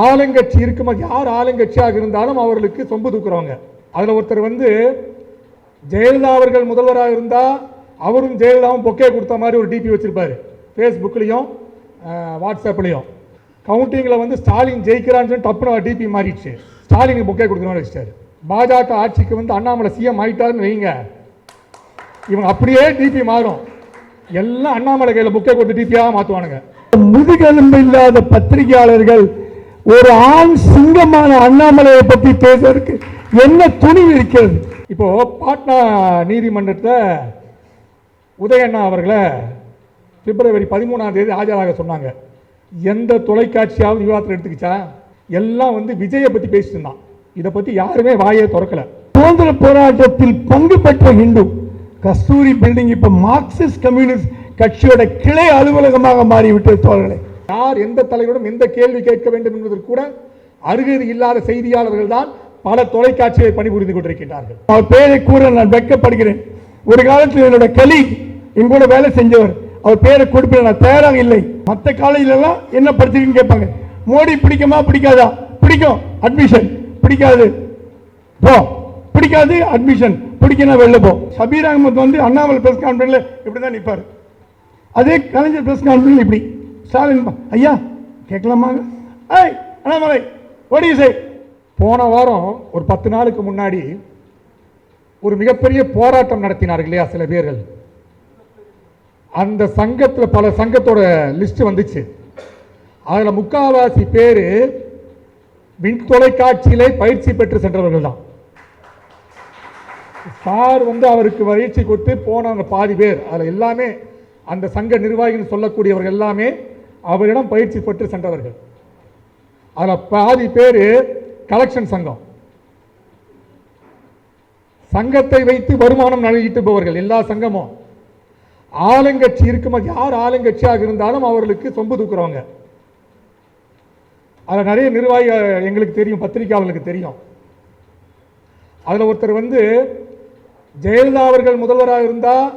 ஆளுங்கட்சி இருக்கும்? யார் ஆளுங்கட்சியாக இருந்தாலும் அவர்களுக்கு சொம்பு தூக்குறவங்க. அதில் ஒருத்தர் வந்து ஜெயலலிதா அவர்கள் முதல்வராக இருந்தால் அவரும் ஜெயலலிதாவும் பொக்கே கொடுத்த மாதிரி ஒரு டிபி வச்சுருப்பார். ஃபேஸ்புக்லேயும் வாட்ஸ்அப்லேயும் கவுண்டிங்கில் வந்து ஸ்டாலின் ஜெயிக்கிறான்னு சொல்லி டப்புனு டிபி மாறிடுச்சு. ஸ்டாலினுக்கு பொக்கே கொடுக்குறோன்னு வச்சிட்டாரு. பாஜக ஆட்சிக்கு வந்து அண்ணாமலை சிஎம் ஆகிட்டாருன்னு வைங்க. இவங்க அப்படியே டிபி மாறும். எல்லாம் அண்ணாமலை கையில் புக்கை கொடுத்து டிபியாக மாற்றுவானுங்க முதுகெலும்பு இல்லாத பத்திரிகையாளர்கள் ஒரு ஆண் சிங்கமான அண்ணாமலையை பற்றி பேசுறதுக்கு என்ன துணிவு இருக்கிறது? இப்போ பாட்னா நீதிமன்றத்தில் உதயண்ணா அவர்களை பிப்ரவரி பதிமூணாம் தேதி ஆஜராக சொன்னாங்க. எந்த தொலைக்காட்சியாவது விவாதத்தில் எடுத்துக்கிச்சா எல்லாம் வந்து விஜயை பற்றி பேசிட்டு இருந்தான். இதை பற்றி யாருமே வாயை திறக்கல. சுதந்திர போராட்டத்தில் பங்கு பெற்ற ஹிந்து கஸ்தூரி பில்டிங் இப்போ மார்க்சிஸ்ட் கம்யூனிஸ்ட் கட்சியோட கிளை அலுவலகமாக மாறிவிட்டது தோழர்களே. யார் எந்த தலைவரிடம் எந்த கேள்வி கேட்க வேண்டும் என்பதற்கு கூட அருகது இல்லாத செய்தியாளர்கள் தான் பல தொலைக்காட்சியை பணிபுரிந்து கொண்டிருக்கின்றார்கள். அவர் பேரை கூற நான் வெட்கப்படுகிறேன். ஒரு காலத்தில் என்னோட கலி எங்கூட வேலை செஞ்சவர் அவர் பேரை கொடுப்பேன் நான் தயாராக இல்லை. மற்ற காலேஜில எல்லாம் என்ன படிச்சிருக்குன்னு கேட்பாங்க. மோடி பிடிக்குமா பிடிக்காதா? பிடிக்கும். அட்மிஷன் பிடிக்காது. போ. பிடிக்காது அட்மிஷன் பிடிக்கணும் வெளில போ. சபீர் அகமது வந்து அண்ணாமலை பிரஸ் கான்ஃபரன்ஸில் இப்படி தான் நிற்பார் அதே கலைஞர் பிரஸ் கான்ஃபரன்ஸ் இப்படி. ஸ்டாலின் ஐயா கேட்கலாமா? ஐய் அண்ணாமலை ஒடிசை போன வாரம் ஒரு பத்து நாளுக்கு முன்னாடி ஒரு மிகப்பெரிய போராட்டம் நடத்தினார்கள் இல்லையா சில பேர்கள்? அந்த சங்கத்தில் பல சங்கத்தோட லிஸ்ட் வந்துச்சு. அதில் முக்காவாசி பேர் மின் தொலைக்காட்சியிலே பயிற்சி பெற்று சென்றவர்கள் தான். சார் வந்து அவருக்கு பயிற்சி கொடுத்து போனவங்க பாதி பேர். அதில் எல்லாமே அந்த சங்க நிர்வாகிகள் சொல்லக்கூடியவர்கள் எல்லாமே அவரிடம் பயிற்சி பெற்று சென்றவர்கள். அதில் பாதி பேர் கலெக்ஷன் சங்கம். சங்கத்தை வைத்து வருமானம் ஈட்டுபவர்கள் எல்லா சங்கமும். ஆளுங்கட்சி இருக்கும் யார் ஆளுங்கட்சியாக இருந்தாலும் அவர்களுக்கு சொம்பு தூக்குறவங்க. அதில் நிறைய நிர்வாகி எங்களுக்கு தெரியும் பத்திரிகையாளர்களுக்கு தெரியும். அதில் ஒருத்தர் வந்து ஜெயலலிதா அவர்கள் முதல்வராக இருந்தால்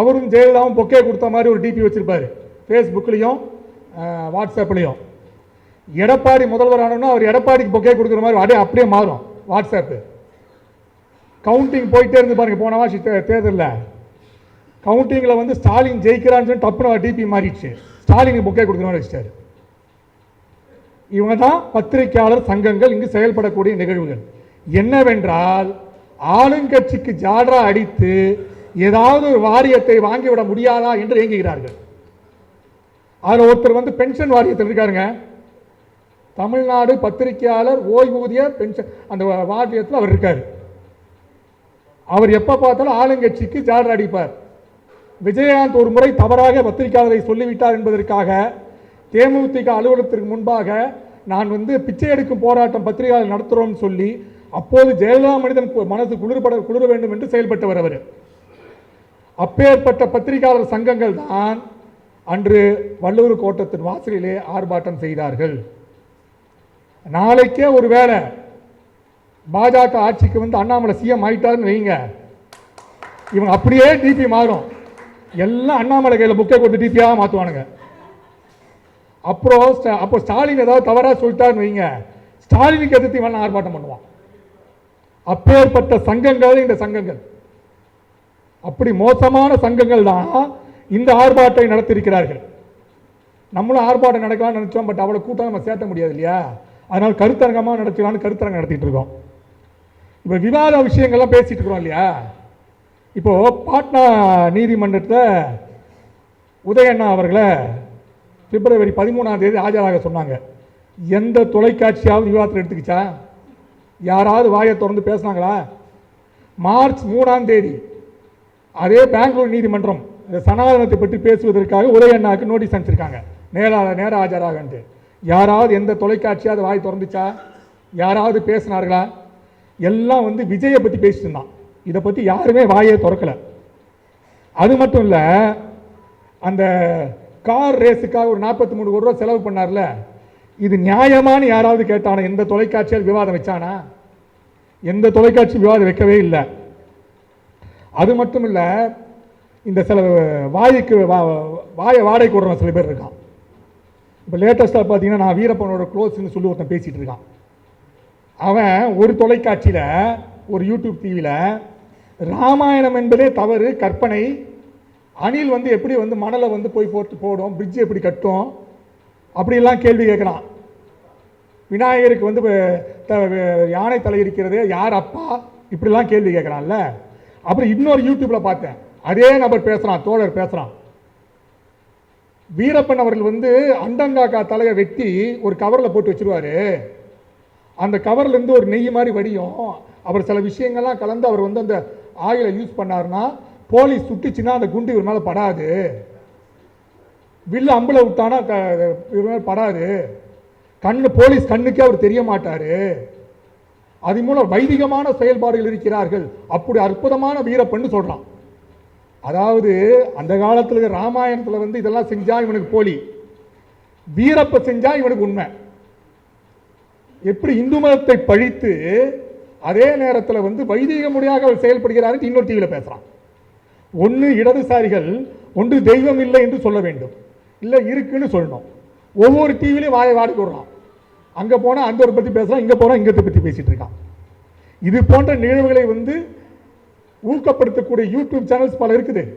அவரும் ஜெயலலிதாவும் பொக்கே கொடுத்த மாதிரி ஒரு டிபி வச்சிருப்பாரு. ஃபேஸ்புக்லேயும் வாட்ஸ்அப்லேயும். எடப்பாடி முதல்வரானோன்னா அவர் எடப்பாடிக்கு பொக்கே கொடுக்குற மாதிரி அப்படியே அப்படியே மாறும் வாட்ஸ்அப்பு கவுண்டிங் போயிட்டே இருந்து பாருங்க போன வாசி தேர்தலில். கவுண்டிங்கில் வந்து ஸ்டாலின் ஜெயிக்கிறான்னு சொல்லி டப்புனு டிபி மாறிடுச்சு. ஸ்டாலினுக்கு பொக்கே கொடுக்குற மாதிரி வச்சிட்டாரு. இவங்க தான் பத்திரிகையாளர் சங்கங்கள் இங்கு செயல்படக்கூடிய நிகழ்வுகள். என்னவென்றால் ஆளுங்கட்சிக்கு ஜாடரா அடித்து ஏதாவது ஒரு வாரியத்தை வாங்கிவிட முடியாதா என்று இயங்குகிறார்கள் அதில் ஒருத்தர் வந்து பென்ஷன் வாரியத்தில் இருக்காருங்க. தமிழ்நாடு பத்திரிகையாளர் ஓய்வூதிய பென்ஷன் அந்த வாரியத்தில் அவர் இருக்கார். அவர் எப்போ பார்த்தாலும் ஆளுங்கட்சிக்கு ஜாடர் அடிப்பார். விஜயகாந்த் ஒரு முறை தவறாக பத்திரிகையாளரை சொல்லிவிட்டார் என்பதற்காக தேமுதிக அலுவலகத்திற்கு முன்பாக நான் வந்து பிச்சை எடுக்கும் போராட்டம் பத்திரிகையாளர் நடத்துகிறோம்னு சொல்லி அப்போது ஜெயலலிதா மனிதன் மனது குளிர்பட குளிர வேண்டும் என்று செயல்பட்டவர் அவர். அப்பேற்பட்ட பத்திரிகையாளர் சங்கங்கள் தான் அன்று வள்ளுவர் கோட்டத்தின் வாசலிலே ஆர்ப்பாட்டம் செய்தார்கள். நாளைக்கே ஒரு வேளை பாஜக ஆட்சிக்கு வந்து அண்ணாமலை சிஎம் ஆயிட்டாருன்னு வைங்க. இவங்க அப்படியே டிபி மாறும். எல்லாம் அண்ணாமலை கையில் புக்கை கொடுத்து டிபியாக மாற்றுவானுங்க அப்புறம் அப்போ ஸ்டாலின் ஏதாவது தவறாக சொல்லிட்டாருன்னு வைங்க. ஸ்டாலினுக்கு எதிர்த்து இவன் ஆர்ப்பாட்டம் பண்ணுவான். அப்பேற்பட்ட சங்கங்கள் இந்த சங்கங்கள். அப்படி மோசமான சங்கங்கள் தான் இந்த ஆர்ப்பாட்டை நடத்தியிருக்கிறார்கள். நம்மளும் ஆர்ப்பாட்டம் நடக்கலாம்னு நினச்சோம் பட் அவ்வளோ கூட்டம் நம்ம சேர்த்த முடியாது இல்லையா? அதனால் கருத்தரங்கமாக நடத்தலாம்னு கருத்தரங்கம் நடத்திட்டு இருக்கோம். இப்போ விவாத விஷயங்கள்லாம் பேசிகிட்டு இருக்கிறோம் இல்லையா? இப்போ பாட்னா நீதிமன்றத்தில் உதயண்ணா அவர்களை பிப்ரவரி பதிமூணாம் தேதி ஆஜராக சொன்னாங்க. எந்த தொலைக்காட்சியாவது விவாதத்தில் எடுத்துக்கிச்சா? யாராவது வாயை திறந்து பேசுனாங்களா? மார்ச் மூணாம் தேதி அதே பெங்களூர் நீதிமன்றம் சனாதனத்தை பற்றி பேசுவதற்காக உதயண்ணாக்கு நோட்டீஸ் அனுப்பிச்சிருக்காங்க. நேராக நேர ஆஜராகன்ட்டு. யாராவது எந்த தொலைக்காட்சியாவது வாய் திறந்துச்சா? யாராவது பேசினார்களா? எல்லாம் வந்து விஜயை பற்றி பேசிட்டு இருந்தான். இதை பற்றி யாருமே வாயை திறக்கல. அது மட்டும் இல்லை அந்த கார் ரேஸுக்காக ஒரு நாற்பத்தி மூணு கோடி ரூபா செலவு பண்ணார்ல? இது நியாயமான்னு யாராவது கேட்டானா? எந்த தொலைக்காட்சியால் விவாதம் வச்சானா? எந்த தொலைக்காட்சி விவாதம் வைக்கவே இல்லை. அது மட்டும் இல்லை இந்த சில வாய்க்கு வா வாயை வாடகைக்கு கொடுற சில பேர் இருக்கான். இப்போ லேட்டஸ்ட்டாக பார்த்தீங்கன்னா நான் வீரப்பனோட க்ளோஸ்ன்னு சொல்லி ஒருத்தன் பேசிகிட்டு இருக்கான். அவன் ஒரு தொலைக்காட்சியில் ஒரு யூடியூப் டிவியில் ராமாயணம் என்பதே தவறு கற்பனை. அணில் வந்து எப்படி வந்து மணலை வந்து போய் போட்டு போடும் பிரிட்ஜ் எப்படி கட்டும் அப்படிலாம் கேள்வி கேட்குறான். விநாயகருக்கு வந்து த- யானை தலை இருக்கிறது யார் அப்பா இப்படிலாம் கேள்வி கேட்குறான்ல. அப்புறம் இன்னொரு யூடியூப்பில் பார்த்தேன். அதே நபர் பேசுகிறான் தோழர் பேசுகிறான் வீரப்பன் அவர்கள் வந்து அண்டங்காக்கா தலையை வெட்டி ஒரு கவரில் போட்டு வச்சிருவாரு. அந்த கவர்லேருந்து ஒரு நெய் மாதிரி வடியும். அவர் சில விஷயங்கள்லாம் கலந்து அவர் வந்து அந்த ஆயிலை யூஸ் பண்ணாருன்னா போலீஸ் சுட்டுச்சுன்னா அந்த குண்டு இவர் மேலே படாது. வில்லு அம்புல விட்டானா க இவர் மேலே படாது. கண்ணு போலீஸ் கண்ணுக்கே அவர் தெரிய மாட்டார். அது மூலம் வைதிகமான செயல்பாடுகள் இருக்கிறார்கள். அப்படி அற்புதமான வீரப்பன்னு சொல்கிறான் அதாவது அந்த காலத்தில் ராமாயணத்தில் வந்து இதெல்லாம் செஞ்சா இவனுக்கு போலி. வீரப்ப செஞ்சா இவனுக்கு உண்மை. எப்படி இந்து மதத்தை பழித்து அதே நேரத்தில் வந்து வைதிக மொழியாக அவர் செயல்படுகிறார் இன்னொரு டிவியில் பேசுகிறான் ஒன்று இடதுசாரிகள் ஒன்று தெய்வம் இல்லை என்று சொல்ல வேண்டும். இல்லை இருக்குன்னு சொல்லணும். ஒவ்வொரு டிவிலையும் வாயை வாடி விடுறான் அங்கே போனால் அந்த ஒரு பற்றி பேசுகிறான் இங்கே போனால் இங்கத்தை பற்றி பேசிகிட்டு இருக்கான். இது போன்ற நிகழ்வுகளை வந்து ஊக்கப்படுத்தக்கூடிய யூடியூப் சேனல்ஸ் பல இருக்குது.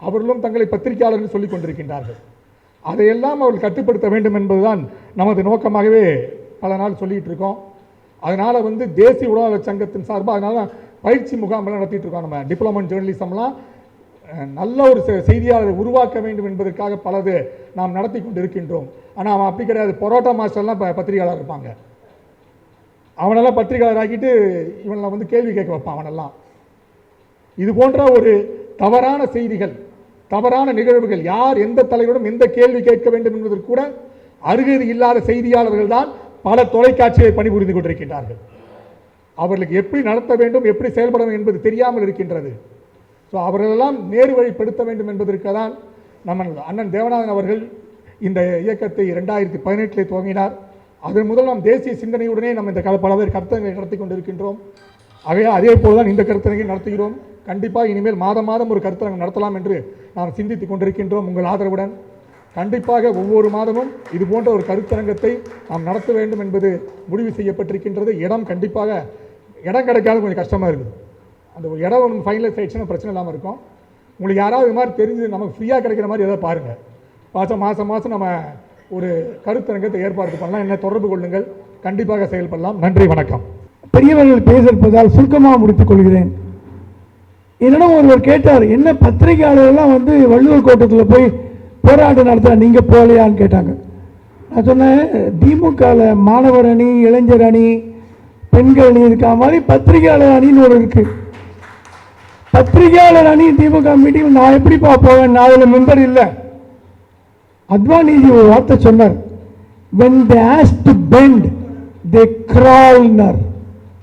அவர்களும் தங்களை பத்திரிகையாளர்கள் சொல்லிக் கொண்டிருக்கின்றார்கள். அதையெல்லாம் அவர்கள் கட்டுப்படுத்த வேண்டும் என்பதுதான் நமது நோக்கமாகவே பல நாள் சொல்லிட்டு இருக்கோம். அதனால் வந்து தேசிய உணவாளர் சங்கத்தின் சார்பாக அதனால பயிற்சி முகாம்லாம் நடத்திட்டு இருக்கோம் நம்ம. டிப்ளமோ ஜேர்னலிசம்லாம் நல்ல ஒரு செ- செய்தியாளரை உருவாக்க வேண்டும் என்பதற்காக பலது நாம் நடத்தி கொண்டு இருக்கின்றோம் ஆனால் அவன் அப்படி கிடையாது. பரோட்டா மாஸ்டர்லாம் இப்போ பத்திரிகையாளர் இருப்பாங்க. அவனெல்லாம் பத்திரிகையாளர் ஆக்கிட்டு இவனெல்லாம் வந்து கேள்வி கேட்க வைப்பான் அவனெல்லாம். இது போன்ற ஒரு தவறான செய்திகள் தவறான நிகழ்வுகள் யார் எந்த தலைவரும் எந்த கேள்வி கேட்க வேண்டும் என்பதற்கு கூட அருகது இல்லாத செய்தியாளர்கள் தான் பல தொலைக்காட்சியை பணிபுரிந்து கொண்டிருக்கின்றார்கள். அவர்களுக்கு எப்படி நடத்த வேண்டும் எப்படி செயல்பட வேண்டும் என்பது தெரியாமல் இருக்கின்றது. ஸோ அவர்களெல்லாம் நேரு வழிப்படுத்த வேண்டும் என்பதற்கு தான் நம்ம அண்ணன் தேவநாதன் அவர்கள் இந்த இயக்கத்தை இரண்டாயிரத்தி பதினெட்டில் துவங்கினார். அதன் முதல் நாம் தேசிய சிந்தனையுடனே நம்ம இந்த பல பேர் கருத்தங்களை நடத்தி கொண்டிருக்கின்றோம். ஆகவே அதே போல் தான் இந்த கருத்தரங்கை நடத்துகிறோம். கண்டிப்பாக இனிமேல் மாதம் மாதம் ஒரு கருத்தரங்கம் நடத்தலாம் என்று நாம் சிந்தித்து கொண்டிருக்கின்றோம். உங்கள் ஆதரவுடன் கண்டிப்பாக ஒவ்வொரு மாதமும் இது போன்ற ஒரு கருத்தரங்கத்தை நாம் நடத்த வேண்டும் என்பது முடிவு செய்யப்பட்டிருக்கின்றது. இடம் கண்டிப்பாக இடம் கிடைக்காத கொஞ்சம் கஷ்டமாக இருக்குது அந்த ஒரு இடம் ஒன்று ஃபைனலைஸ் ஆயிடுச்சுன்னா பிரச்சனை இல்லாமல் இருக்கும். உங்களுக்கு யாராவது இது மாதிரி தெரிஞ்சு நமக்கு ஃப்ரீயாக கிடைக்கிற மாதிரி ஏதாவது பாருங்கள் மாதம் மாதம் மாதம் நம்ம ஒரு கருத்தரங்கத்தை ஏற்பாடு பண்ணலாம். என்ன தொடர்பு கொள்ளுங்கள். கண்டிப்பாக செயல்படலாம். நன்றி வணக்கம். பெரியவர்கள் பேசியிருப்பதால் சுருக்கமாக முடித்துக் கொள்கிறேன். என்னிடம் ஒருவர் கேட்டார் என்ன பத்திரிகையாளர்கள்லாம் வந்து வள்ளுவர் கோட்டத்தில் போய் போராட்டம் நடத்துகிற நீங்கள் போகலையான்னு கேட்டாங்க. நான் சொன்னேன் திமுகவில் மாணவர் அணி இளைஞர் அணி பெண்கள் அணி இருக்கா? மாதிரி பத்திரிகையாளர் அணின்னு ஒரு இருக்கு. பத்திரிகையாளர் அணி திமுக மீட்டிங் நான் எப்படிப்பா போவேன்? நான் அதில் மெம்பர் இல்லை. அத்வானிஜி ஒரு வார்த்தை சொன்னார் வென் தே ஆஸ் டு பெண்ட் தே crawlனர்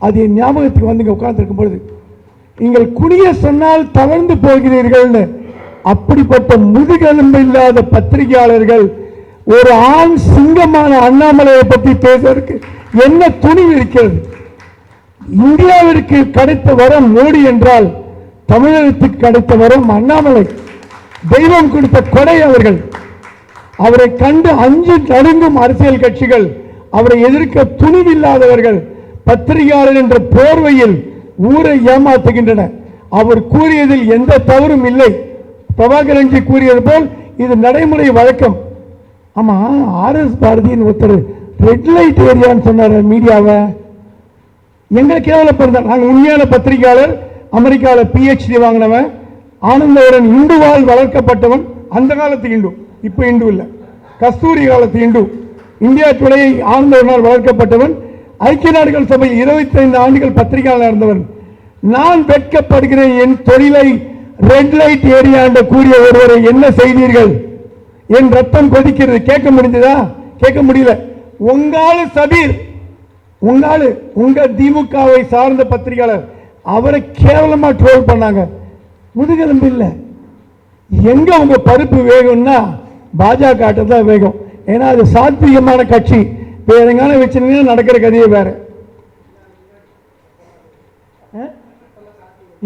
அது என் ஞாபகத்துக்கு வந்து இங்கே உட்காந்துருக்கும் பொழுது. நீங்கள் குனிய சொன்னால் தவழ்ந்து போகிறீர்கள்னு. அப்படிப்பட்ட முதுகெலும்பு இல்லாத பத்திரிகையாளர்கள் ஒரு ஆண் சிங்கமான அண்ணாமலையை பற்றி பேசுவதற்கு என்ன துணிவு இருக்கிறது? இந்தியாவிற்கு கிடைத்த வரம் மோடி என்றால் தமிழகத்துக்கு கிடைத்த வரம் அண்ணாமலை. தெய்வம் கொடுத்த கொடை அவர்கள். அவரை கண்டு அஞ்சு நடுங்கும் அரசியல் கட்சிகள் அவரை எதிர்க்க துணிவில்லாதவர்கள் பத்திரிகையாளர் என்ற போர்வையில் ஊரை ஏமாத்துகின்றன. அவர் கூறியதில் எந்த தவறும் இல்லை. பிரபாகரன்ஜி கூறியது போல் இது நடைமுறை வழக்கம். ஆமா ஆர் எஸ் பாரதியின் ஒருத்தர் ரெட் லைட் ஏரியான்னு சொன்னார் மீடியாவை. எங்களை கேவலப்படுத்த நாங்கள் உண்மையான பத்திரிகையாளர் அமெரிக்காவில் பிஹெச்டி வாங்கினவன் ஆனந்தவரன் இந்துவால் வளர்க்கப்பட்டவன் அந்த காலத்து இந்து இப்போ இந்து இல்லை. கஸ்தூரி காலத்து இந்து. இந்தியா துணையை ஆனந்தவனால் வளர்க்கப்பட்டவன் ஐக்கிய நாடுகள் சபையில் 25 ஆண்டுகள் பத்திரிகையாளர் இருந்தவன் நான் வெட்கப்படுகிறேன் என் தொழிலை ரெட் லைட் ஏரியா என்று கூறிய ஒருவரை என்ன செய்தீர்கள்? என் ரத்தம் கொதிக்கிறது. கேட்க முடிஞ்சதா? கேட்க முடியல. உங்கால சபீர் உங்க உங்க திமுகவை சார்ந்த பத்திரிகையாளர் அவரை கேவலமா ட்ரோல் பண்ணாங்க. முதுகெலும்பு இல்லை. எங்க உங்க பருப்பு வேகம்னா பாஜக தான் வேகம். ஏன்னா அது சாத்வீகமான கட்சி. பேரங்கான எங்கான நடக்கிற கதையை வேறு.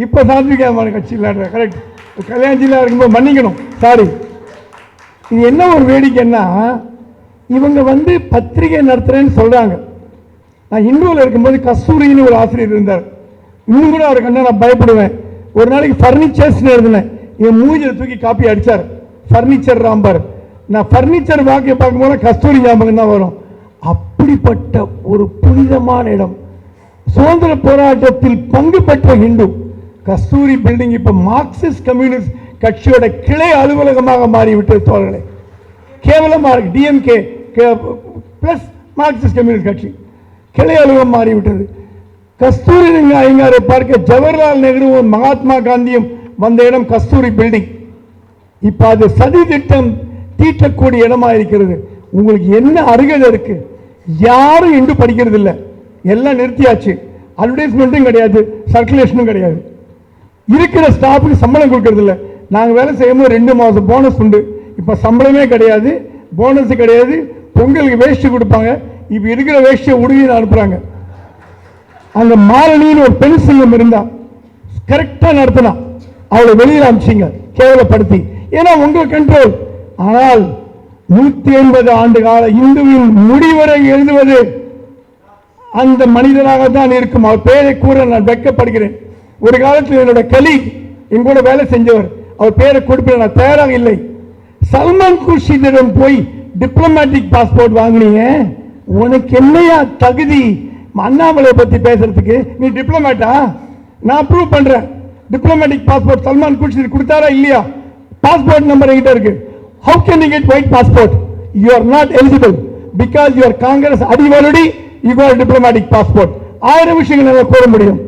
இப்போ இப்ப சாத்வீகமான கட்சி இல்லாத கரெக்ட் கல்யாண ஜில்லா இருக்கும்போது மன்னிக்கணும் சாரி இது என்ன ஒரு வேடிக்கைன்னா இவங்க வந்து பத்திரிகை நடத்துகிறேன்னு சொல்கிறாங்க நான் இந்துவில் இருக்கும்போது கஸ்தூரின்னு ஒரு ஆசிரியர் இருந்தார். இன்னும் கூட அவரை கண்டா நான் பயப்படுவேன். ஒரு நாளைக்கு ஃபர்னிச்சர்ஸ்னு எழுதினேன். என் மூஞ்சியில் தூக்கி காப்பி அடிச்சார். ஃபர்னிச்சர் ராம்பார். நான் ஃபர்னிச்சர் வாக்கிய பார்க்கும்போது கஸ்தூரி ஞாபகம் தான் வரும். அப்படிப்பட்ட ஒரு புனிதமான இடம். சுதந்திர போராட்டத்தில் பங்கு பெற்ற இந்து கஸ்தூரி பில்டிங் இப்ப மார்க்சிஸ்ட் கம்யூனிஸ்ட் கட்சியோட கிளை அலுவலகமாக மாறிவிட்டது தோழர்களே. கேவலமாக இருக்கு. டிஎம்கே பிளஸ் மார்க்சிஸ்ட் கம்யூனிஸ்ட் கட்சி. கிளை அலுவலகம் மாறிவிட்டது. கஸ்தூரி ஐயங்காரை பார்க்க ஜவஹர்லால் நேருவும் மகாத்மா காந்தியும் வந்த இடம் கஸ்தூரி பில்டிங் இப்போ அது சதி திட்டம் தீட்டக்கூடிய இடமா இருக்கிறது. உங்களுக்கு என்ன அருகதை இருக்குது யாரும் இன்று படிக்கிறது இல்லை எல்லாம் நிறுத்தியாச்சு. அட்வர்டைஸ்மெண்ட்டும் கிடையாது. சர்க்குலேஷனும் கிடையாது. இருக்கிற ஸ்டாஃபுக்கு சம்பளம் கொடுக்கறது இல்லை நாங்கள் வேலை செய்யும்போது ரெண்டு மாதம் போனஸ் உண்டு. இப்போ சம்பளமே கிடையாது. போனஸ் கிடையாது. பொங்கலுக்கு வேஷ்டி கொடுப்பாங்க. இப்போ இருக்கிற வேஷ்டியை உடுகின்னு அனுப்புகிறாங்க அந்த மாலினின்னு ஒரு பெண் செல்வம் இருந்தா கரெக்டாக நடத்தினா அவளை வெளியில் அமிச்சிங்க கேவலப்படுத்தி. ஏன்னா உங்களுக்கு கண்ட்ரோல் ஆனால் நூத்தி எண்பது ஆண்டு கால இந்துவின் முடிவரை எழுதுவது அந்த மனிதனாக தான் இருக்கும். அவர் பேரை கூற நான் வெட்கப்படுகிறேன். ஒரு காலத்தில் என்னோட கலி என் கூட வேலை செஞ்சவர் அவர் பேரை கொடுப்பேன் நான் தயாராக இல்லை. சல்மான் குர்ஷிதிடம் போய் டிப்ளமேட்டிக் பாஸ்போர்ட் வாங்கினீங்க உனக்கு என்னையா தகுதி? அண்ணாமலை பத்தி பேசுறதுக்கு. நீ டிப்ளமேட்டா நான் அப்ரூவ் பண்றேன். டிப்ளமேட்டிக் பாஸ்போர்ட் சல்மான் குர்ஷித் கொடுத்தாரா இல்லையா? பாஸ்போர்ட் நம்பர் என்கிட்ட இருக்கு. How can you get white passport you are not eligible because your Congress அடிவருடி you got diplomatic passport ஆயிரம் விஷயங்கள் என்னால கூற முடியும்.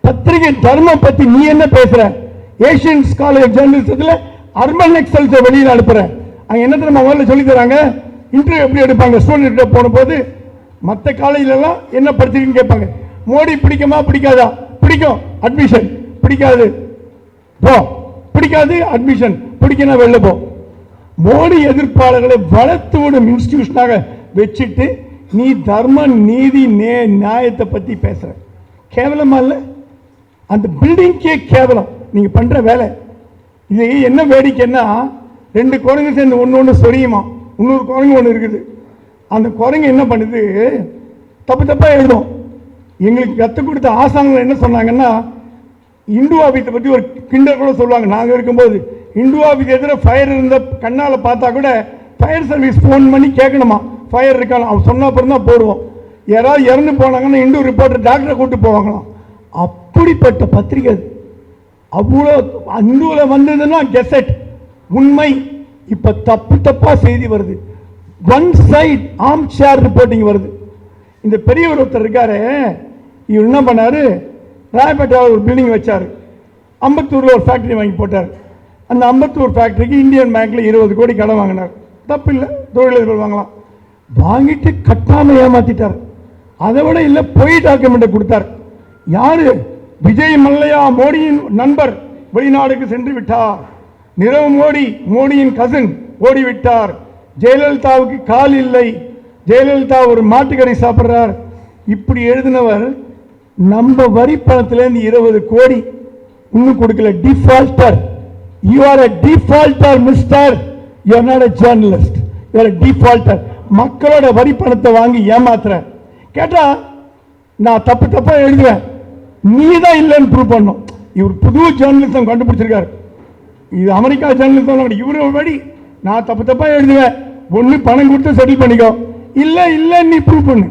பத்திரிகை தர்மம் பத்தி நீ என்ன பேசுற? ஏசியன் காலேஜ் ஜேர்னலிசத்துல அர்பன் எக்ஸல்ஸ் வெளியில் அனுப்புற. அங்க என்ன தெரியுமா முதல்ல சொல்லி தராங்க? இன்டர்வியூ எப்படி எடுப்பாங்க? ஸ்டூடெண்ட் போன போது மற்ற காலேஜிலலாம் எல்லாம் என்ன படிச்சிருக்குன்னு கேட்பாங்க. மோடி பிடிக்குமா? பிடிக்காதா? பிடிக்கும். அட்மிஷன் பிடிக்காது. போ. பிடிக்காது அட்மிஷன் பிடிக்கணும் வெளில போ. மோடி எதிர்ப்பாளர்களை வளர்த்து விடும் இன்ஸ்டிடியூஷனாக வச்சுட்டு நீ தர்ம நீதி நே நியாயத்தை பற்றி பேசுகிற கேவலமா இல்லை? அந்த பில்டிங்கே கேவலம். நீங்கள் பண்ணுற வேலை. இது என்ன வேடிக்கைன்னா ரெண்டு குரங்கு சேர்ந்து ஒன்று ஒன்று சொரியுமா? இன்னொரு குரங்கு ஒன்று இருக்குது. அந்த குரங்கு என்ன பண்ணுது? தப்பு தப்பாக எழுதும். எங்களுக்கு கற்றுக் கொடுத்த ஆசான்கள் என்ன சொன்னாங்கன்னா இந்து ஆபியத்தை பற்றி ஒரு கிண்டல் கூட சொல்லுவாங்க. நாங்கள் இருக்கும்போது இந்துவாவுக்கு எதிராக எதிர ஃபயர் இருந்த கண்ணால் பார்த்தா கூட ஃபயர் சர்வீஸ் ஃபோன் பண்ணி கேட்கணுமா? ஃபயர் இருக்கானா அவன் சொன்ன அப்புறம் தான் போடுவோம். யாராவது இறந்து போனாங்கன்னா இந்து ரிப்போர்ட்டர் டாக்டரை கூப்பிட்டு போவாங்களாம். அப்படிப்பட்ட பத்திரிகை அது. அவ்வளோ அந்துவில் வந்ததுன்னா கெசட் உண்மை. இப்போ தப்பு தப்பாக செய்தி வருது. ஒன் சைட் ஆம் ஷேர் ரிப்போர்ட்டிங் வருது. இந்த பெரியவர் ஒருத்தர் இருக்காரு. இவர் என்ன பண்ணார்? ராயப்பேட்டையில் ஒரு பில்டிங் வச்சார். அம்பத்தூரில் ஒரு ஃபேக்ட்ரி வாங்கி போட்டார். அந்த அம்பத்தூர் ஃபேக்ட்ரிக்கு இந்தியன் பேங்க்ல இருபது கோடி கடன் வாங்கினார். தப்பு இல்லை தொழிலதிபர் வாங்கலாம். வாங்கிட்டு கட்டாமல் ஏமாற்றிட்டார் அதை விட இல்லை பொய் டாக்குமெண்ட்டை கொடுத்தார். யாரு? விஜய் மல்லையா மோடியின் நண்பர் வெளிநாடுக்கு சென்று விட்டார். நிரவ் மோடி மோடியின் கசின் ஓடிவிட்டார். ஜெயலலிதாவுக்கு கால் இல்லை. ஜெயலலிதா ஒரு மாட்டுக்கறி சாப்பிட்றார். இப்படி எழுதினவர் நம்ம வரி பணத்திலேருந்து இருபது கோடி இன்னும் கொடுக்கல defaulter you are a defaulter mister you are not a journalist you are defaulter மக்களோட வரி பணத்தை வாங்கி ஏமாத்துற. கேட்டா நான் தப்பு தப்பா எழுதுவேன். நீ தான் இல்லைன்னு ப்ரூவ் பண்ணும். இவர் புது ஜேர்னலிசம் கண்டுபிடிச்சிருக்காரு. இது அமெரிக்கா ஜேர்னலிசம் இவரு படி நான் தப்பு தப்பா எழுதுவேன். ஒன்று பணம் கொடுத்து செட்டில் பண்ணிக்கோ. இல்லை இல்லைன்னு நீ ப்ரூவ் பண்ணு.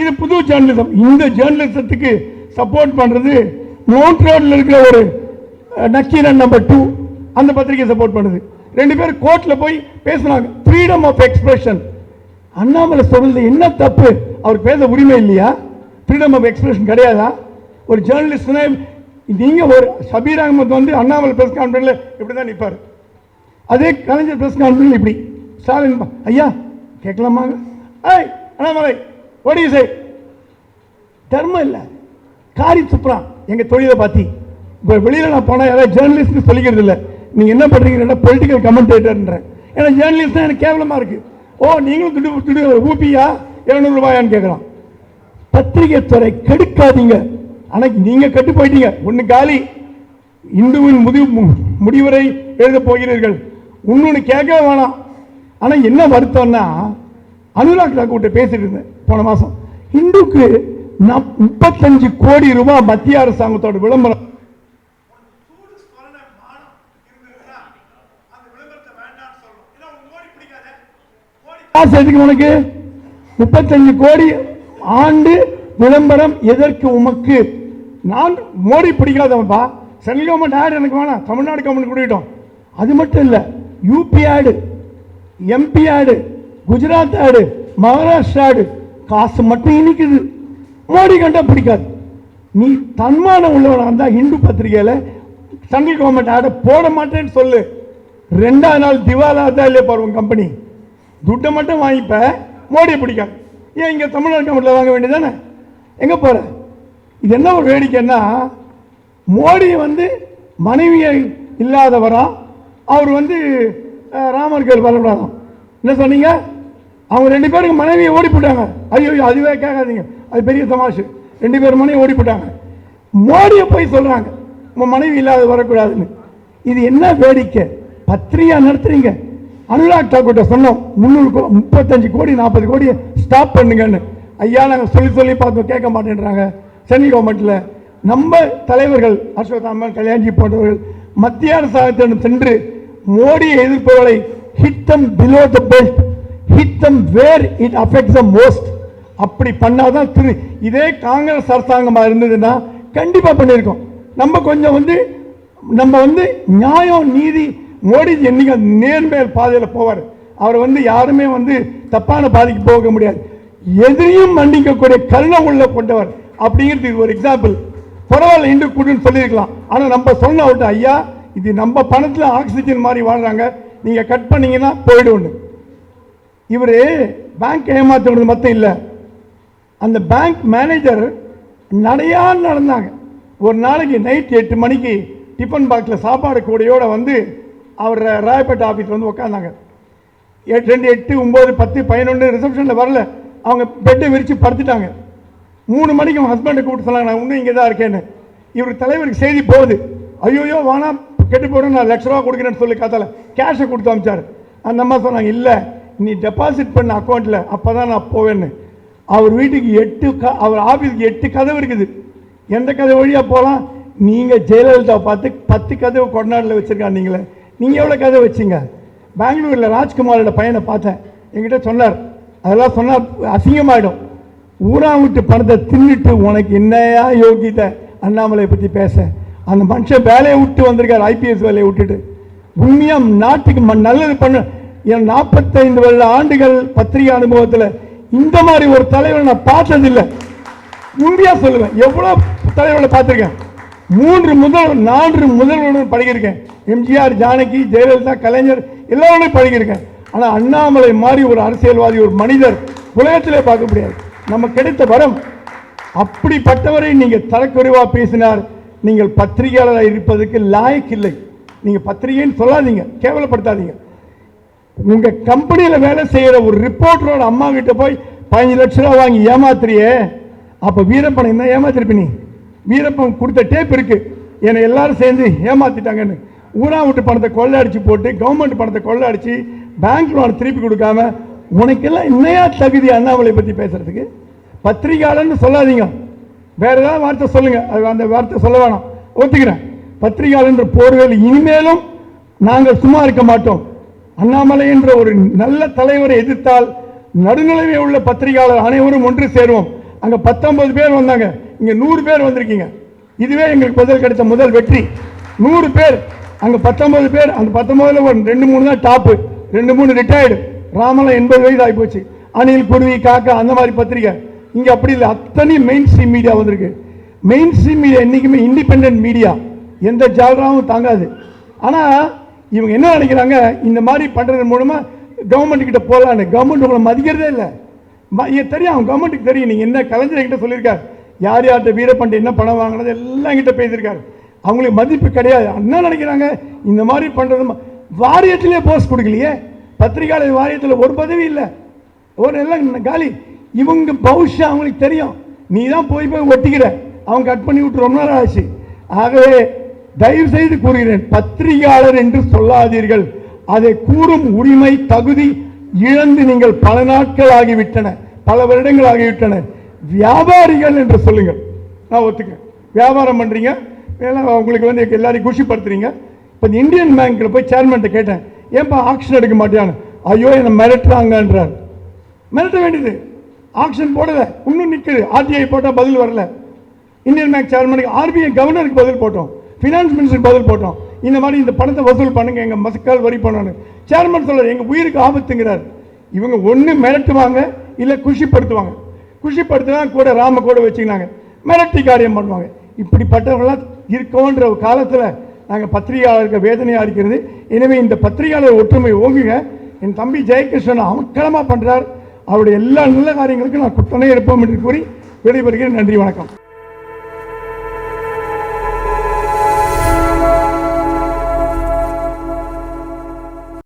இது புது ஜேர்னலிசம் இந்த ஜேர்னலிசத்துக்கு சப்போர்ட் பண்ணுறது மவுண்ட் இருக்கிற ஒரு நக்கீரன் நம்பர் டூ அந்த பத்திரிகை சப்போர்ட் பண்ணுது. ரெண்டு பேரும் கோர்ட்டில் போய் பேசுனாங்க. ஃப்ரீடம் ஆஃப் எக்ஸ்பிரஷன் அண்ணாமலை சொல்றது என்ன தப்பு? அவருக்கு பேச உரிமை இல்லையா? ஃப்ரீடம் ஆஃப் எக்ஸ்பிரஷன் கிடையாதா? ஒரு ஜேர்னலிஸ்ட்னா நீங்கள் ஒரு ஷபீர் அகமது வந்து அண்ணாமலை ப்ரெஸ் கான்ஃபரன்ஸில் இப்படி தான் நிற்பார் அதே கலைஞர் ப்ரெஸ் கான்ஃபரன்ஸ் இப்படி. ஸ்டாலின் ஐயா கேட்கலாமாங்க ஏய் அண்ணாமலை ஒடி சை தர்மம் இல்லை. காரி துப்புறான் எங்கள் தொழிலை பார்த்தி இப்போ வெளியில் நான் போனால் யாராவது ஜேர்னலிஸ்ட்னு சொல்லிக்கிறது இல்லை. நீங்க என்ன பண்றீங்கன்னா பொலிட்டிக்கல் கமெண்டேட்டர்ன்றேன் ஏன்னா ஜேர்னலிஸ்ட் எனக்கு கேவலமா இருக்கு. ஓ நீங்களும் துடு துடு ஊபியா? இருநூறு ரூபாயான்னு கேட்கலாம் பத்திரிகை துறை கெடுக்காதீங்க. ஆனால் நீங்க கெட்டு போயிட்டீங்க. ஒன்று காலி. இந்துவின் முதி மு- முடிவுரை எழுத போகிறீர்கள். இன்னொன்று கேட்க வேணாம். ஆனால் என்ன வருத்தம்னா அனுராக் தாக்கூர்ட்ட பேசிட்டு இருந்தேன் போன மாதம் இந்துக்கு முப்பத்தஞ்சு கோடி ரூபாய் மத்திய அரசாங்கத்தோட விளம்பரம் சூடு ஸ்மரண மானம் இருந்ததுன்னா அந்த விளம்பரத்தை வேண்டாம்னு சொல்லணும் ஏன்னா உங்க மோடி பிடிக்காத மோடி காசு எதுக்கு உனக்கு? முப்பத்தஞ்சு கோடி ஆண்டு விளம்பரம் எதற்கு உமக்கு? நான் மோடி பிடிக்காதவன்பா. சென்ட்ரல் கவர்மெண்ட் ஆடு எனக்கு வேணாம். தமிழ்நாடு கவர்மெண்ட் கொடுக்கட்டும். அது மட்டும் இல்லை யூபி ஆடு எம்பி ஆடு குஜராத் ஆடு மகாராஷ்டிரா ஆடு காசு மட்டும் இனிக்குது. மோடி கண்டா பிடிக்காது. நீ தன்மானம் உள்ளவனாக இருந்தால் இந்து பத்திரிகையில் சென்ட்ரல் கவர்மெண்ட் ஆடை போட மாட்டேன்னு சொல்லு. ரெண்டாவது நாள் திவாலா தான் இல்லையா பாருவோம் கம்பெனி துட்டை மட்டும் வாங்கிப்ப மோடியை பிடிக்காது ஏன் இங்கே தமிழ்நாடு கவர்மெண்ட்டில் வாங்க வேண்டியதானே எங்கே போகிற இது என்ன ஒரு வேடிக்கைன்னா மோடி வந்து மனைவியை இல்லாதவரா? அவர் வந்து ராமர் கோயில் வரப்படாதான் என்ன சொன்னீங்க? அவங்க ரெண்டு பேருக்கு மனைவியை ஓடி போட்டாங்க. ஐயோ அதுவே கேட்காதீங்க. அது பெரிய தமாஷு. ரெண்டு பேர் மனைவி ஓடி போட்டாங்க. மோடியை போய் சொல்கிறாங்க உங்கள் மனைவி இல்லாத வரக்கூடாதுன்னு. இது என்ன வேடிக்கை? பத்திரிகை நடத்துறீங்க? அனுராக் தாக்கூர்கிட்ட சொன்னோம் முந்நூறு கோ முப்பத்தஞ்சு கோடி நாற்பது கோடி ஸ்டாப் பண்ணுங்கன்னு. ஐயா நாங்கள் சொல்லி சொல்லி பார்த்தோம் கேட்க மாட்டேன்றாங்க. சென்னை கவர்மெண்ட்டில் நம்ம தலைவர்கள் அஸ்வத்தாமன் கல்யாண்ஜி போன்றவர்கள் மத்திய அரசாங்கத்திடம் சென்று மோடியை எதிர்ப்பவர்களை hit them below the belt hit them where it affect the most அப்படி பண்ணாதான் திரு இதே காங்கிரஸ் அரசாங்கமாக இருந்ததுன்னா கண்டிப்பாக பண்ணியிருக்கோம். நம்ம கொஞ்சம் வந்து நம்ம வந்து நியாயம் நீதி மோடிஜி என்னைக்கு அந்த நேர்மேல் பாதையில் போவார்? அவர் வந்து யாருமே வந்து தப்பான பாதைக்கு போக முடியாது. எதிரியும் மன்னிக்கக்கூடிய கருணை உள்ள கொண்டவர். அப்படிங்கிறது இது ஒரு எக்ஸாம்பிள் பரவாயில்ல இண்டு கூட்டுன்னு சொல்லியிருக்கலாம். ஆனால் நம்ம சொன்ன விட்டு ஐயா இது நம்ம பணத்தில் ஆக்சிஜன் மாதிரி வாழ்றாங்க. நீங்கள் கட் பண்ணீங்கன்னா போயிடும்னு. இவர் பேங்க் ஏமாத்துறது மட்டும் இல்லை. அந்த பேங்க் மேனேஜர் நடையா நடந்தாங்க. ஒரு நாளைக்கு நைட் எட்டு மணிக்கு டிஃபன் பாக்ஸில் சாப்பாடு கூடையோடு வந்து அவர் ராயப்பேட்டை ஆஃபீஸ் வந்து உட்காந்தாங்க எட்டு ரெண்டு எட்டு ஒம்பது பத்து பதினொன்று ரிசப்ஷனில் வரல. அவங்க பெட்டை விரித்து படுத்துட்டாங்க. மூணு மணிக்கு அவங்க ஹஸ்பண்டை கூப்பிட்டு சொன்னாங்க நான் இன்னும் இங்கே தான் இருக்கேன்னு. இவர் தலைவருக்கு செய்தி போகுது. ஐயோயோ வானா கெட்டு போகிறேன் நான் லட்ச ரூபா கொடுக்குறேன்னு சொல்லி காத்தால. கேஷை கொடுத்து அமிச்சார். அந்த அம்மா சொன்னாங்க இல்லை நீ டெபாசிட் பண்ண அக்கௌண்ட்டில் அப்போ தான் நான் போவேன்னு. அவர் வீட்டுக்கு எட்டு க அவர் ஆஃபீஸுக்கு எட்டு கதவு இருக்குது. எந்த கதவு வழியாக போகலாம் நீங்கள் ஜெயலலிதா பார்த்து பத்து கதவு கொண்டாடில் வச்சுருக்காங்க நீங்களே. நீங்கள் எவ்வளோ கதை வச்சீங்க? பெங்களூரில் ராஜ்குமாரோட பையனை பார்த்தேன். என்கிட்ட சொன்னார். அதெல்லாம் சொன்னால் அசிங்கமாயிடும். ஊரா விட்டு பணத்தை தின்னுட்டு உனக்கு என்னையா யோகிதை அண்ணாமலையை பற்றி பேச. அந்த மனுஷன் வேலையை விட்டு வந்திருக்கார் ஐபிஎஸ் வேலையை விட்டுட்டு. உண்மையாக நாட்டுக்கு ம- நல்லது பண்ண. என் நாற்பத்தைந்து வருட ஆண்டுகள் பத்திரிகை அனுபவத்தில் இந்த மாதிரி ஒரு தலைவரை நான் பார்த்ததில்லை. உண்மையாக சொல்லுவேன். எவ்வளோ தலைவர்களை பார்த்துருக்கேன்? மூன்று முதல் நான்கு முதல்வர்கள் பழகியிருக்கேன் எம்ஜிஆர் ஜானகி ஜெயலலிதா கலைஞர் எல்லாரோடையும் பழகியிருக்கேன் ஆனால் அண்ணாமலை மாதிரி ஒரு அரசியல்வாதி ஒரு மனிதர் உலகத்திலே பார்க்க முடியாது. நம்ம கிடைத்த வரம். அப்படிப்பட்டவரை நீங்கள் தரக்குறைவாக பேசினார். நீங்கள் பத்திரிகையாளராக இருப்பதற்கு லாயக் இல்லை. நீங்கள் பத்திரிகைன்னு சொல்லாதீங்க. கேவலப்படுத்தாதீங்க. உங்கள் கம்பெனியில் வேலை செய்கிற ஒரு ரிப்போர்ட்டரோட அம்மா கிட்ட போய் பதினஞ்சு லட்ச ரூபா வாங்கி ஏமாத்துறியே. அப்போ வீரப்பணம் என்ன ஏமாத்திருப்ப நீ? வீரப்பன் கொடுத்த டேப் இருக்கு. என்னை எல்லாரும் சேர்ந்து ஏமாத்திட்டாங்கன்னு. ஊரா விட்டு பணத்தை கொள்ளை அடிச்சு போட்டு கவர்மெண்ட் பணத்தை கொள்ளை அடிச்சு பேங்க் லோன் திருப்பி கொடுக்காம உனக்கெல்லாம் இன்னையா தகுதி அண்ணாமலை பத்தி பேசுறதுக்கு? பத்திரிகையாளர்னு சொல்லாதீங்க. வேற ஏதாவது வார்த்தை சொல்லுங்க. அது அந்த வார்த்தை சொல்ல வேணாம். ஒத்துக்கிறேன். பத்திரிகையாளர் போர்வேல் இனிமேலும் நாங்கள் சும்மா இருக்க மாட்டோம். அண்ணாமலை என்ற ஒரு நல்ல தலைவரை எதிர்த்தால் நடுநிலைமை உள்ள பத்திரிகையாளர் அனைவரும் ஒன்று சேருவோம். அங்கே பத்தொன்பது பேர் வந்தாங்க. இங்கே நூறு பேர் வந்திருக்கீங்க. இதுவே எங்களுக்கு பதில் கிடைச்ச முதல் வெற்றி. நூறு பேர் அங்கே பத்தொம்பது பேர் அந்த பத்தொம்பதில் ஒரு ரெண்டு மூணு தான் டாப்பு ரெண்டு மூணு ரிட்டையர்டு ராமலாம் எண்பது வயது ஆகி போச்சு அணில் குருவி காக்கா அந்த மாதிரி பத்திரிக்கை இங்கே அப்படி இல்லை அத்தனை மெயின் ஸ்ட்ரீம் மீடியா வந்திருக்கு. மெயின் ஸ்ட்ரீம் மீடியா என்றைக்குமே இண்டிபெண்ட் மீடியா எந்த ஜாலராகவும் தாங்காது. ஆனால் இவங்க என்ன நினைக்கிறாங்க? இந்த மாதிரி பண்ணுறது மூலமாக கவர்மெண்ட் கிட்ட போகலான்னு கவர்மெண்ட் உங்களை மதிக்கிறதே இல்லை. தெரியும் அவங்க கவர்மெண்ட்டுக்கு தெரியும். நீங்கள் என்ன கலைஞர்கிட்ட சொல்லியிருக்காரு யார் யார்கிட்ட வீரப்பண்டி என்ன பணம் வாங்கினது எல்லாம் கிட்ட பேசியிருக்காரு. அவங்களுக்கு மதிப்பு கிடையாது. என்ன நினைக்கிறாங்க இந்த மாதிரி பண்ணுறது வாரியத்திலே போஸ்ட் கொடுக்கலையே. பத்திரிகையாளர் வாரியத்தில் ஒரு பதவி இல்லை. ஒரு எல்லாம் காலி. இவங்க பவுஷா அவங்களுக்கு தெரியும். நீ தான் போய் போய் ஒட்டிக்கிற. அவங்க கட் பண்ணி விட்டு ரொம்ப நேரம் ஆச்சு. ஆகவே தயவு செய்து கூறுகிறேன் பத்திரிகையாளர் என்று சொல்லாதீர்கள். அதை கூறும் உரிமை தகுதி இழந்து நீங்கள் பல நாட்கள் ஆகிவிட்டன. பல வருடங்கள் ஆகிவிட்டன. வியாபாரிகள் என்று சொல்லுங்கள். நான் ஒத்துக்க வியாபாரம் பண்றீங்க வேலை உங்களுக்கு வந்து எல்லாரையும் குஷிப்படுத்துறீங்க. இப்போ இந்தியன் பேங்க்ல போய் சேர்மன்ட்ட கேட்டேன் ஏன்பா ஆக்ஷன் எடுக்க மாட்டியான்னு? ஐயோ என்னை மிரட்டுறாங்கன்றார். மிரட்ட வேண்டியது. ஆக்ஷன் போடல இன்னும் நிற்குது ஆர்டிஐ போட்டால் பதில் வரல. இந்தியன் பேங்க் சேர்மனுக்கு ஆர்பிஐ கவர்னருக்கு பதில் போட்டோம். ஃபினான்ஸ் மினிஸ்டருக்கு பதில் போட்டோம். இந்த மாதிரி இந்த பணத்தை வசூல் பண்ணுங்க எங்க மசக்கால் வரி பண்ணணும் சேர்மன் சொல்கிறார் எங்க உயிருக்கு ஆபத்துங்கிறார். இவங்க ஒன்று மிரட்டுவாங்க இல்லை குஷிப்படுத்துவாங்க. குஷிப்படுத்தினா கூட ராம கூட வச்சுக்கினாங்க. மிரட்டி காரியம் பண்ணுவாங்க. இப்படிப்பட்டவங்களாம் இருக்கோன்ற ஒரு நாங்கள் நாங்க பத்திரிகையாளருக்கு வேதனையாக இருக்கிறது. எனவே இந்த பத்திரிகையாளர் ஒற்றுமை ஓங்குங்க. என் தம்பி ஜெயகிருஷ்ணன் அமக்கலமா பண்ணுறார் அவருடைய எல்லா நல்ல காரியங்களுக்கும் நான் குற்றனே இருப்போம் என்று கூறி விடைபெறுகிறேன். நன்றி வணக்கம்.